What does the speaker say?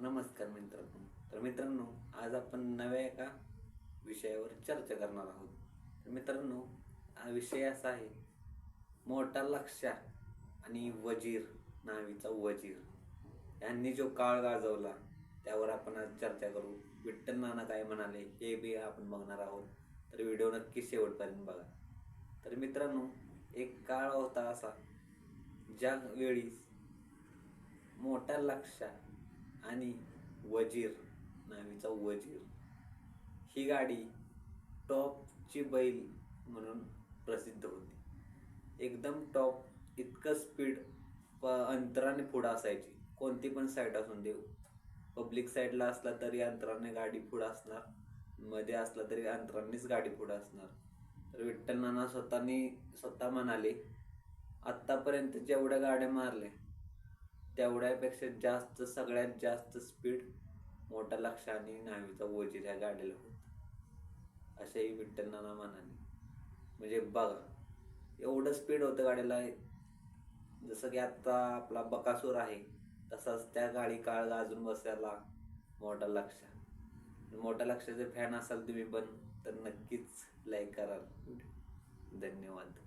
नमस्कार मित्रांनो. तर मित्रांनो आज आपण नव्या एका विषयावर चर्चा करणार आहोत. तर मित्रांनो हा विषय असा आहे मोठा लक्ष्या आणि वजीर नावीचा वजीर. यांनी जो काळ गाजवला त्यावर आपण आज चर्चा करू. विठ्ठल नाना काय म्हणाले हे बी आपण बघणार आहोत. तर व्हिडिओ नक्की शेवटपर्यंत बघा. तर मित्रांनो एक काळ होता असा ज्या वेळी मोठा लक्षा आणि वजीर नावीचा वजीर. ही गाडी टॉपची बैल म्हणून प्रसिद्ध होती. एकदम टॉप इतकं स्पीड प अंतराने पुढं असायची. कोणती पण साईड असून दे पब्लिक साईडला असला तरी अंतराने गाडी पुढं असणार. मध्ये असला तरी अंतरानेच गाडी पुढं असणार. तर विठ्ठल नाना स्वतःनी स्वतः म्हणाले आत्तापर्यंत जेवढ्या गाड्या मारल्या तेवढ्यापेक्षा जास्त सगळ्यात जास्त स्पीड मोठा लक्ष आणि न्हावीचा वजीर ह्या गाडीला होत. असंही विठ्ठल नाना म्हणाले म्हणजे बघा एवढं स्पीड होतं गाडीला. जसं की आत्ता आपला बकासूर आहे तसाच त्या गाडी काळ गाजून बसायला मोठा लक्ष. मोठ्या लक्षाचे फॅन असाल तुम्ही पण तर नक्कीच लाईक कराल धन्यवाद.